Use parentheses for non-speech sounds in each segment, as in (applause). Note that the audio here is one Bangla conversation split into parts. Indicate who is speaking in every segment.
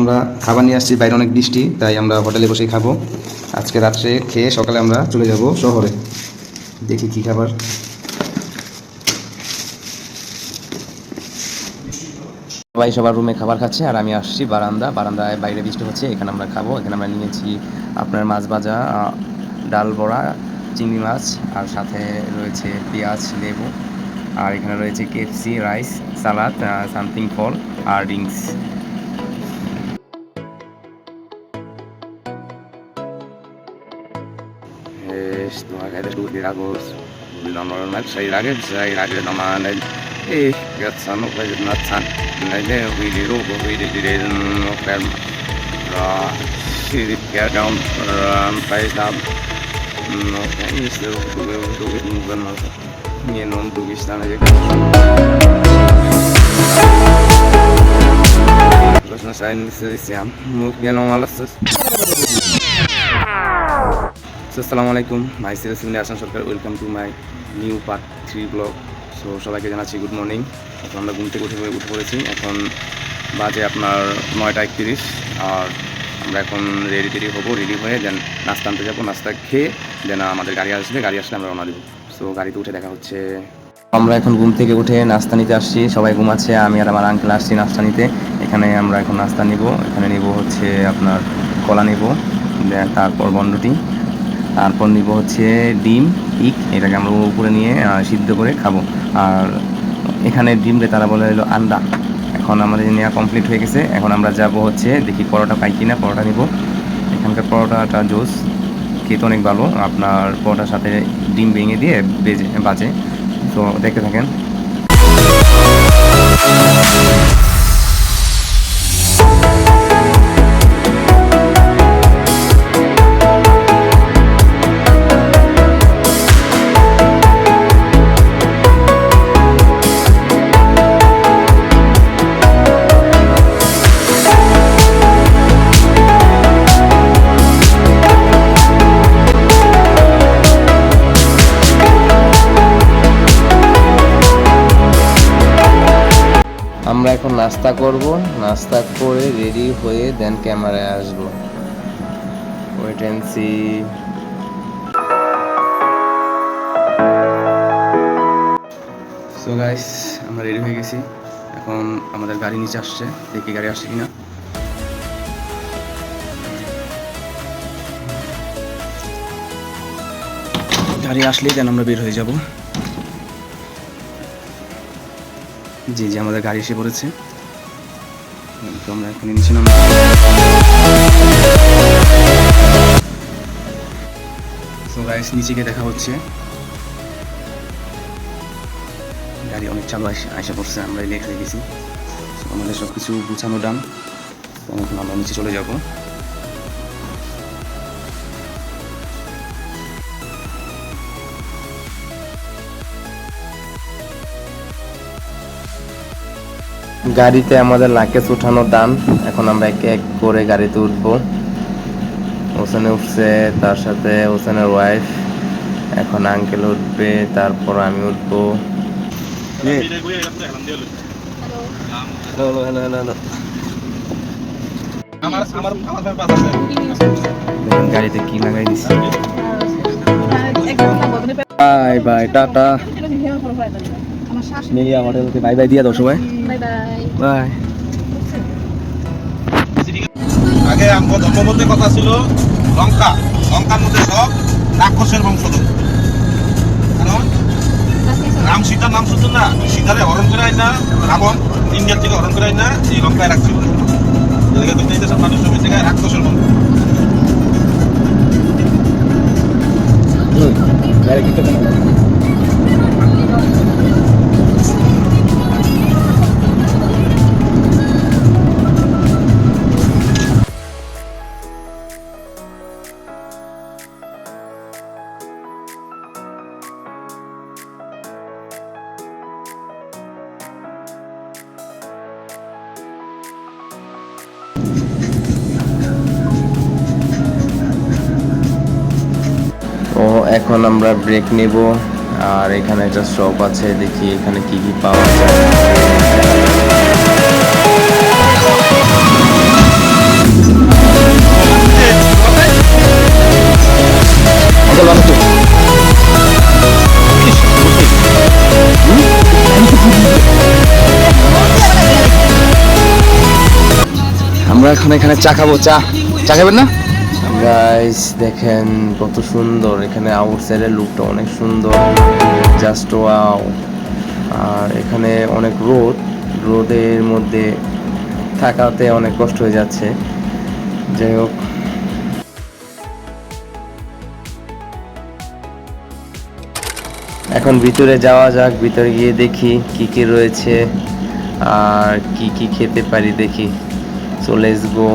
Speaker 1: আমরা খাবার নিয়ে আসছি, বাইরে অনেক বৃষ্টি, তাই আমরা হোটেলে বসেই খাব। আজকে রাত্রে খেয়ে সকালে আমরা চলে যাব শহরে। দেখি কি খাবার। সবাই সবার রুমে খাবার খাচ্ছে, আর আমি আসছি বারান্দা। বারান্দায় বাইরে বৃষ্টি হচ্ছে, এখানে আমরা খাব। এখানে আমরা নিয়েছি আপনার মাছ ভাজা ডাল বড়া, চিংড়ি মাছ, আর সাথে রয়েছে পেঁয়াজ, লেবু, আর এখানে রয়েছে কেপসি রাইস, সালাদ সামথিং ফল, আর drinks. Tus no normal, say lagos no man, eh, got some of it not sun, and I know we did over, we did it in no. Raw, see it get down, run, face down. No, still do do. Nie, no, tu gdzieś tam, jak Proszę na szajny systeem, mów, nie, no, ale to so, আসসালামু আলাইকুম। My serious India Assam Sarkar. Welcome to my new part three blog so, সবাইকে জানাচ্ছি গুড মর্নিং এখন আমরা ঘুম থেকে উঠে উঠে পড়েছি। এখন বাজে আপনার নয়টা একত্রিশ। আর আমরা এখন রেডি টেডি হব রেডি হয়ে দেন নাস্তা আনতে যাব, নাস্তা খেয়ে দেন আমাদের গাড়ি আসবে। গাড়ি আসলে আমরা রওনা দেবো। সো, গাড়িতে উঠে দেখা হচ্ছে। আমরা এখন ঘুম থেকে উঠে নাস্তা নিতে আসছি। সবাই ঘুমাচ্ছে, আমি আর আমার আঙ্কেল আসছি নাস্তা নিতে। এখানে আমরা এখন নাস্তা নিব। এখানে নিব হচ্ছে আপনার কলা নিব তারপর বন্ডটি তারপর নিব হচ্ছে ডিম ইক এটাকে আমরা উপরে নিয়ে সিদ্ধ করে খাব। আর এখানে ডিমরে তারা বলে হলো আন্ডা। এখন আমাদের নেওয়া কমপ্লিট হয়ে গেছে। এখন আমরা যাব হচ্ছে দেখি পরোটা পাই কিনা, পরোটা নিব। এখানকার পরোটাটা জোস, খেতে অনেক ভালো। আপনার পরোটার সাথে ডিম ভেঙে দিয়ে বেজে, বাজে। তো দেখতে থাকেন। আমরা এখন নাস্তা করব। নাস্তা করে রেডি হয়ে দেন ক্যামেরায় আসব। Wait and see so guys আমরা রেডি হয়ে গেছি। এখন আমাদের গাড়ি নিচে আসছে। দেখি গাড়ি আসছে কিনা। গাড়ি আসলেই দেন আমরা বের হয়ে যাব। জি জি, আমাদের গাড়ি এসে পড়েছে। তো আমরা এখন নিচে নাম নিচে গিয়ে দেখা হচ্ছে। গাড়ি অনেক চালু আসে পড়ছে আমরা লেট হয়ে গেছি। আমাদের সব কিছু গুছানো ডান আমরা নিচে চলে যাব। গাড়িতে আমাদের লাকেজ উঠানো ডান এখন আমরা একে এক করে গাড়িতে উঠবো। ওখানে উঠছে তার সাথে ওখানের ওয়াইফ এখন আঙ্কেল উঠবে তারপর আমি উঠবো। Hello hello hello hello. গাড়িতে কি লাগাই দিছি। Bye bye tata. মিলিয়া হোটেলকে বাই বাই দিয়ে দাও সবাই।
Speaker 2: বাই বাই
Speaker 1: বাই
Speaker 3: আগে আমার ধর্ম কথা ছিল লঙ্কা। লঙ্কার মধ্যে সব রাক্ষসের বংশধর। কারণ রাম সীতার নাম শুনতো না সীতারে হরণ করে আইনা রাবণ ইন্ডিয়ার থেকে হরণ করে আইনা এই লঙ্কায় রাখছিল। এদিকে দুই দেশের মানুষ থেকে রাক্ষসের বংশ।
Speaker 1: গাড়ি এখন আমরা ব্রেক নেব, আর এখানে একটা শপ আছে, দেখি এখানে কি কি পাওয়া যায়। আমরা এখন এখানে চা খাব, চা। চা খাবেন না? গাইস দেখেন কত সুন্দর। এখানে আউটসাইডের লুকটা অনেক সুন্দর। জাস্ট ওয়াও আর এখানে অনেক রোদ। রোদের মধ্যে থাকাতে অনেক কষ্ট হয়ে যাচ্ছে। যাই হোক। এখন ভিতরে যাওয়া যাক, ভিতরে গিয়ে দেখি কি কি রয়েছে আর কি কি খেতে পারি দেখি। সো লেটস গো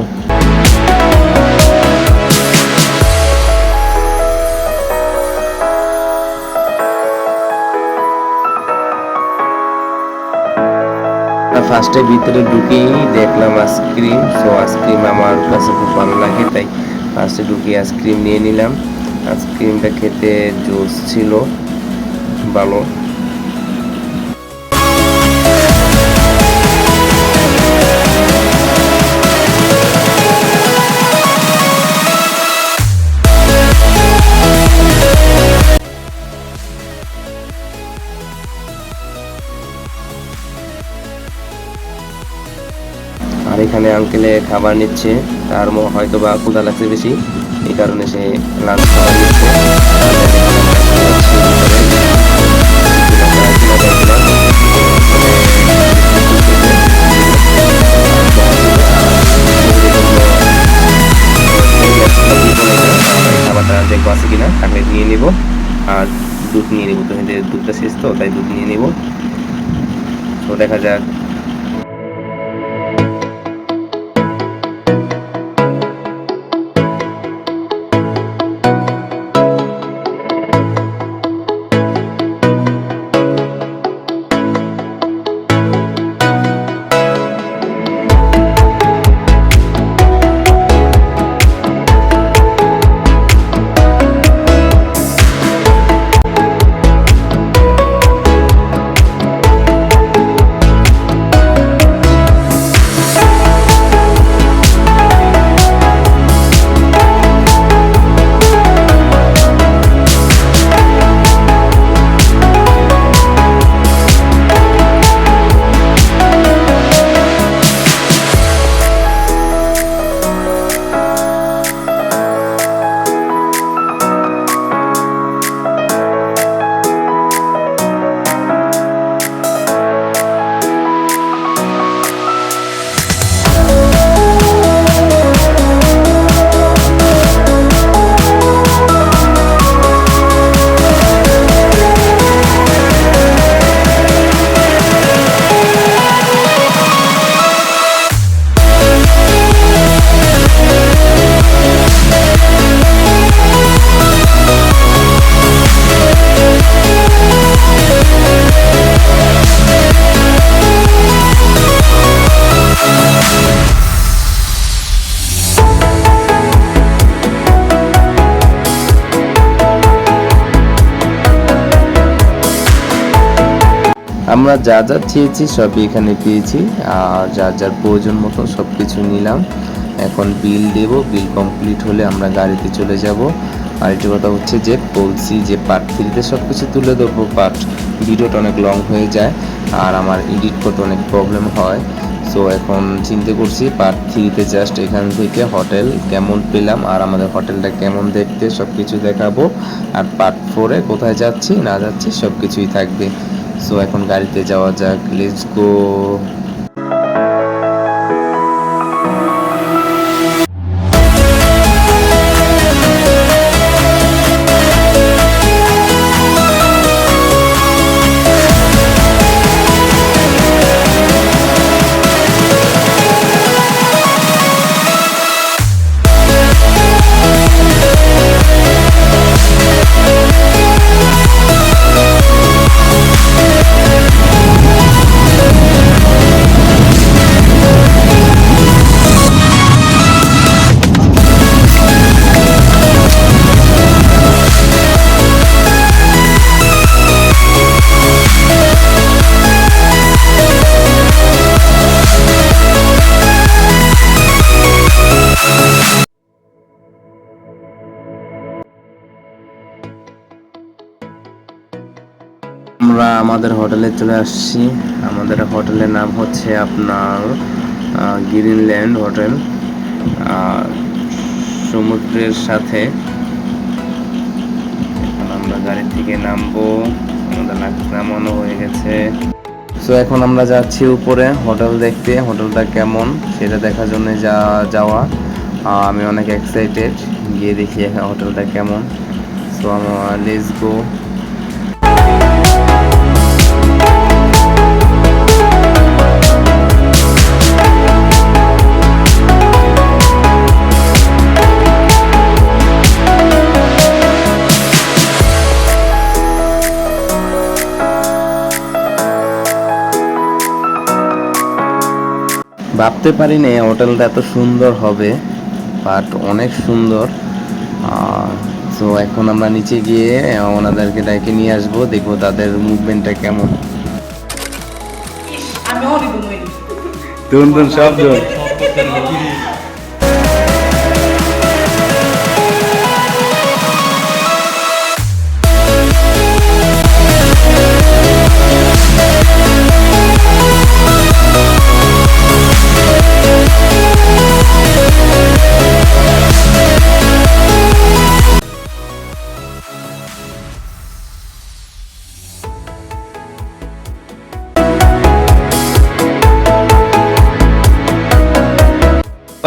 Speaker 1: ফার্স্টে ভিতরে ঢুকেই দেখলাম আইসক্রিম সো আইসক্রিম আমার কাছে খুব ভালো লাগে, তাই ফার্স্টে ঢুকে আইসক্রিম নিয়ে নিলাম। আইসক্রিমটা খেতে জোস ছিল, ভালো। আঙ্কেলে খাবার নিচ্ছে, তার ম- হয়তো বা ক্ষুধা লাগছে বেশি, এই কারণে সে লাঞ্চ খাবার নিচ্ছে আছে কিনা নিয়ে নিব। আর দুধ নিয়ে নিব, তো দুধটা শেষ তো, তাই দুধ নিয়ে নিব। তো দেখা যাক আমরা যা যা চেয়েছি সবই এখানে পেয়েছি, আর যা যার প্রয়োজন মতো সব কিছু নিলাম। এখন বিল দেব, বিল কমপ্লিট হলে আমরা গাড়িতে চলে যাব। আর একটি কথা হচ্ছে যে, বলছি যে পার্ট থ্রিতে সব কিছু তুলে ধরবো পার্ট ভিডিওটা অনেক লং হয়ে যায়, আর আমার এডিট করতে অনেক প্রবলেম হয়। সো এখন চিন্তা করছি পার্ট থ্রিতে জাস্ট এখান থেকে হোটেল কেমন পেলাম, আর আমাদের হোটেলটা কেমন দেখতে সব কিছু দেখাবো। আর পার্ট ফোরে কোথায় যাচ্ছি, না যাচ্ছি সব কিছুই থাকবে। সো এখন গাড়িতে যাওয়া যাক. লেটস গো আমরা আমাদের হোটেলে চলে আসছি। আমাদের হোটেলের নাম হচ্ছে আপনার গ্রিনল্যান্ড হোটেল সমুদ্রের সাথে। এখন আমরা গাড়ি থেকে নামবো। আমাদের নামানো হয়ে গেছে। সো এখন আমরা যাচ্ছি উপরে হোটেল দেখতে। হোটেলটা কেমন সেটা দেখার জন্য যা, যাওয়া। আমি অনেক এক্সাইটেড গিয়ে দেখি হোটেলটা কেমন। সো আমার লেটস গো ভাবতে পারি না হোটেলটা এত সুন্দর হবে বাট অনেক সুন্দর। তো এখন আমরা নিচে গিয়ে ওনাদেরকে ডাকে নিয়ে আসব দেখব তাদের মুভমেন্টটা কেমন।
Speaker 2: আমি অনেক (laughs)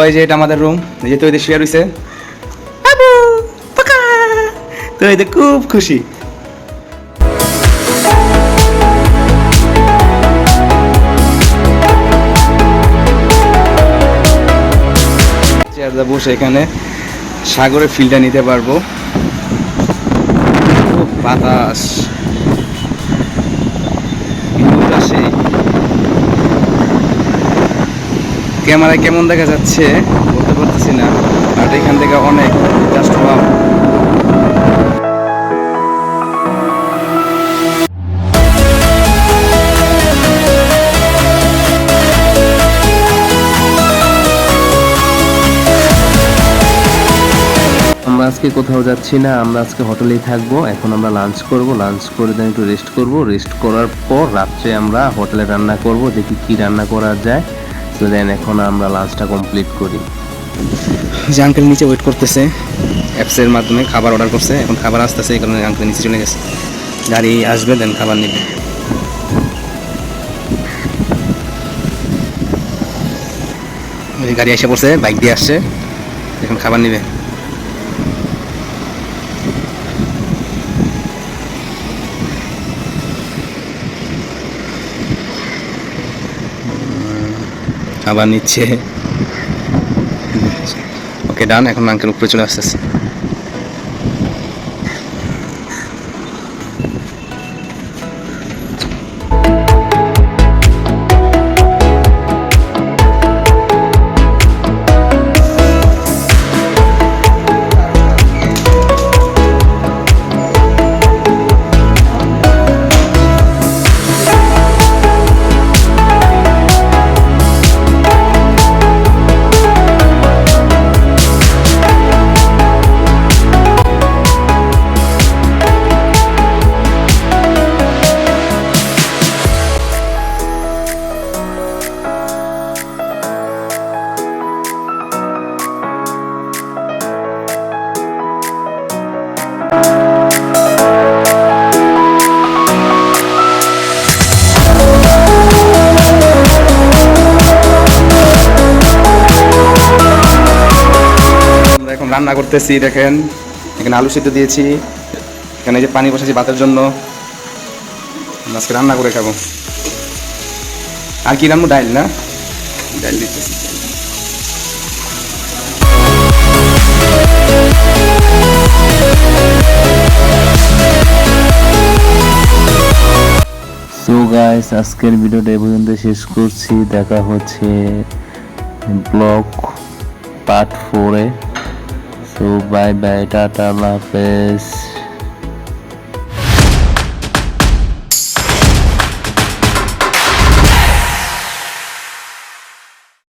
Speaker 1: ওই যে এটা আমাদের রুম যেহেতু ওই শেয়ার হয়েছে তো এতে খুব খুশি। বসে এখানে সাগরের ফিলটা নিতে পারব। বাতাস। ক্যামেরায় কেমন দেখা যাচ্ছে বলতে পারতেছি না আর এখান থেকে অনেক জাস্ট ওয়াও আমরা আজকে কোথাও যাচ্ছি না, আমরা আজকে হোটেলেই থাকব, এখন আমরা লাঞ্চ করব লাঞ্চ করে দেন একটু রেস্ট করব। রেস্ট করার পর রাত্রে আমরা হোটেলে রান্না করব, দেখি কি রান্না করা যায়। তো দেন এখন আমরা লাঞ্চটা কমপ্লিট করি। যে আঙ্কেল নিচে ওয়েট করতেছে অ্যাপসের মাধ্যমে খাবার অর্ডার করছে, এখন খাবার আসতেছে, এই কারণে আঙ্কেল নিচে চলে গেছে। গাড়ি আসবে দেন খাবার নিবে। গাড়ি এসে পড়ছে বাইক দিয়ে আসছে, এখন খাবার নেবে। খাবার নিচ্ছে। ওকে ডান এখন আঙ্কেল উপরে চলে আসতেছে। রান্না করতেছি, দেখেন। এখানে আলু সিদ্ধ দিয়েছি। এখানে যে পানি বসেছি ভাতের জন্য। আজকে রান্না করে খাব। আর কি রান্না? ডাইল না? ডাইল দিতেছি। সো গাইস আজকের ভিডিওটা এই পর্যন্ত শেষ করছি। দেখা হচ্ছে ব্লগ পার্ট ফোরে সো বাই বাই টাটা আল্লাহ হাফেজ